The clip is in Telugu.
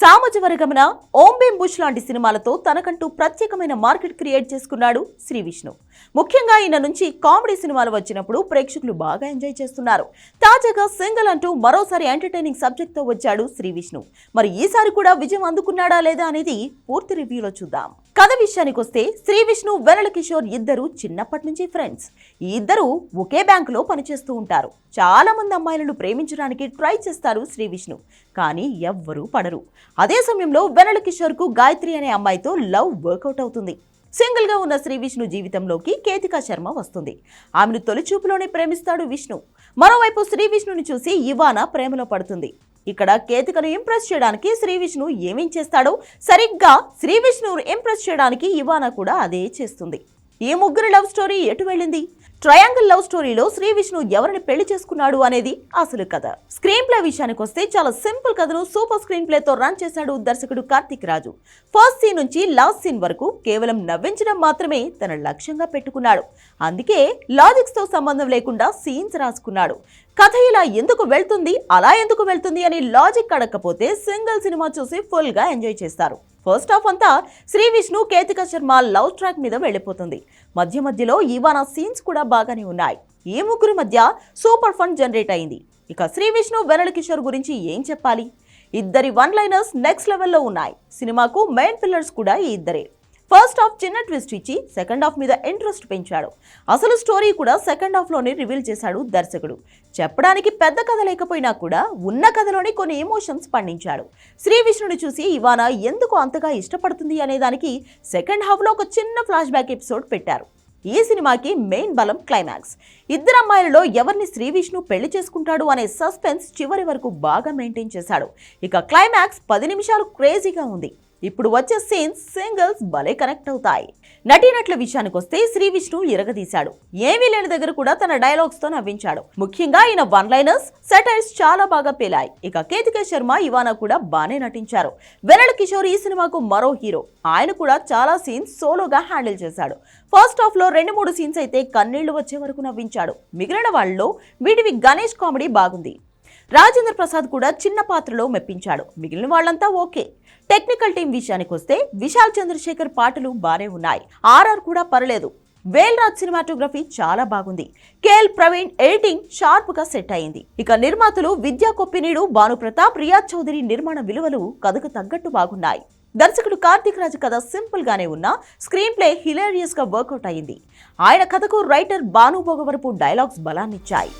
సామజవరగమన వర్గమున బుష్ లాంటి సినిమాలతో తనకంటూ ప్రత్యేకమైన మార్కెట్ క్రియేట్ చేసుకున్నాడు శ్రీ విష్ణు. ముఖ్యంగా ఈయన నుంచి కామెడీ సినిమాలు వచ్చినప్పుడు ప్రేక్షకులు బాగా ఎంజాయ్ చేస్తున్నారు. తాజాగా సింగల్ అంటూ మరోసారి ఎంటర్టైనింగ్ సబ్జెక్ట్తో వచ్చాడు శ్రీ విష్ణు. మరి ఈసారి కూడా విజయం అందుకున్నాడా లేదా అనేది పూర్తి రివ్యూలో చూద్దాం. కథ విషయానికి వస్తే శ్రీ విష్ణు వెనల కిషోర్ ఇద్దరు చిన్నప్పటి నుంచి ఫ్రెండ్స్. ఈ ఇద్దరు ఒకే బ్యాంకులో పనిచేస్తూ ఉంటారు. చాలా మంది అమ్మాయిలను ప్రేమించడానికి ట్రై చేస్తారు శ్రీ విష్ణు. కానీ ఎవ్వరూ పడరు. అదే సమయంలో వెనల కిషోర్కు గాయత్రి అనే అమ్మాయితో లవ్ వర్కౌట్ అవుతుంది. సింగిల్గా ఉన్న శ్రీ విష్ణు జీవితంలోకి కేతికా శర్మ వస్తుంది. ఆమెను తొలి చూపులోనే ప్రేమిస్తాడు విష్ణు. మరోవైపు శ్రీ విష్ణుని చూసి ఇవానా ప్రేమలో పడుతుంది. ఇక్కడ కేతికను ఇంప్రెస్ చేయడానికి శ్రీ విష్ణు ఏమేం చేస్తాడో సరిగ్గా శ్రీ విష్ణును ఇంప్రెస్ చేయడానికి ఇవానా కూడా అదే చేస్తుంది. ఈ ముగ్గురు లవ్ స్టోరీ ఎటు వెళ్ళింది? ట్రయాంగిల్ లవ్ స్టోరీలో శ్రీ విష్ణు ఎవరిని పెళ్ళి చేసుకున్నాడు అనేది అసలు కథ. స్క్రీన్ ప్లే విషయానికి వస్తే చాలా సింపుల్ కథను సూపర్ స్క్రీన్ ప్లేతో రన్ చేశాడు దర్శకుడు కార్తిక్ రాజు. ఫస్ట్ సీన్ నుంచి లాస్ట్ సీన్ వరకు కేవలం నవ్వించడం మాత్రమే తన లక్ష్యంగా పెట్టుకున్నాడు. అందుకే లాజిక్స్తో సంబంధం లేకుండా సీన్స్ రాసుకున్నాడు. కథ ఇలా ఎందుకు వెళ్తుంది అలా ఎందుకు వెళ్తుంది అని లాజిక్ అడగకపోతే సింగిల్ సినిమా చూసి ఫుల్గా ఎంజాయ్ చేస్తారు. ఫస్ట్ హాఫ్ అంతా శ్రీ విష్ణు కేతిక శర్మ లవ్ ట్రాక్ మీద వెళ్ళిపోతుంది. మధ్య మధ్యలో ఈవానా సీన్స్ కూడా బాగానే ఉన్నాయి. ఈ ముగ్గురి మధ్య సూపర్ ఫన్ జనరేట్ అయింది. ఇక శ్రీ విష్ణు వెరళ కిషోర్ గురించి ఏం చెప్పాలి? ఇద్దరి వన్ లైనర్స్ నెక్స్ట్ లెవెల్లో ఉన్నాయి. సినిమాకు మెయిన్ పిల్లర్స్ కూడా ఈ ఇద్దరే. ఫస్ట్ హాఫ్ చిన్న ట్విస్ట్ ఇచ్చి సెకండ్ హాఫ్ మీద ఇంట్రెస్ట్ పెంచాడు. అసలు స్టోరీ కూడా సెకండ్ హాఫ్లోనే రివీల్ చేశాడు దర్శకుడు. చెప్పడానికి పెద్ద కథ లేకపోయినా కూడా ఉన్న కథలోనే కొన్ని ఎమోషన్స్ పండించాడు. శ్రీ విష్ణుని చూసి ఇవానా ఎందుకు అంతగా ఇష్టపడుతుంది అనేదానికి సెకండ్ హాఫ్లో ఒక చిన్న ఫ్లాష్ బ్యాక్ ఎపిసోడ్ పెట్టారు. ఈ సినిమాకి మెయిన్ బలం క్లైమాక్స్ ఇద్దరు అమ్మాయిలలో ఎవరిని శ్రీ విష్ణు పెళ్ళి చేసుకుంటాడు అనే సస్పెన్స్ చివరి వరకు బాగా మెయింటైన్ చేశాడు. ఇక క్లైమాక్స్ పది నిమిషాలు క్రేజీగా ఉంది. ఇప్పుడు వచ్చే సీన్స్ సింగిల్స్ భలే కనెక్ట్ అవుతాయి. నటీనట్ల విషయానికి వస్తే శ్రీ విష్ణు ఇరగదీశాడు. ఏమీ లేని దగ్గర కూడా తన డైలాగ్స్తో నవ్వించాడు. ముఖ్యంగా ఈయన వన్ లైనర్స్ సెటైర్స్ చాలా బాగా పేలాయి. ఇక కేతిక శర్మ ఇవానా కూడా బానే నటించారు. వెరళ కిషోర్ ఈ సినిమాకు మరో హీరో ఆయన కూడా చాలా సీన్స్ సోలోగా హ్యాండిల్ చేశాడు. ఫస్ట్ హాఫ్లో రెండు మూడు సీన్స్ అయితే కన్నీళ్ళు వచ్చే వరకు నవ్వించాడు. మిగిలిన వాళ్ళలో వీటివి గణేష్ కామెడీ బాగుంది. రాజేంద్ర ప్రసాద్ కూడా చిన్న పాత్రలో మెప్పించాడు. మిగిలిన వాళ్ళంతా ఓకే. టెక్నికల్ టీం విషయానికి వస్తే విశాల్ చంద్రశేఖర్ పాటలు బానే ఉన్నాయి. ఆర్ఆర్ కూడా పర్లేదు. వేల్రాజ్ సినిమాటోగ్రఫీ చాలా బాగుంది. కేఎల్ ప్రవీణ్ ఎడిటింగ్ షార్ప్గా సెట్ అయింది. ఇక నిర్మాతలు విద్యా కొప్పినీడు భానుప్రతాప్ రియాజ్ చౌదరి నిర్మాణ విలువలు కథకు తగ్గట్టు బాగున్నాయి. దర్శకుడు కార్తీక్ రాజు కథ సింపుల్ గానే ఉన్నా స్క్రీన్ ప్లే హిలేరియస్గా వర్కౌట్ అయింది. ఆయన కథకు రైటర్ భాను భోగవరపు డైలాగ్స్ బలాన్నిచ్చాయి.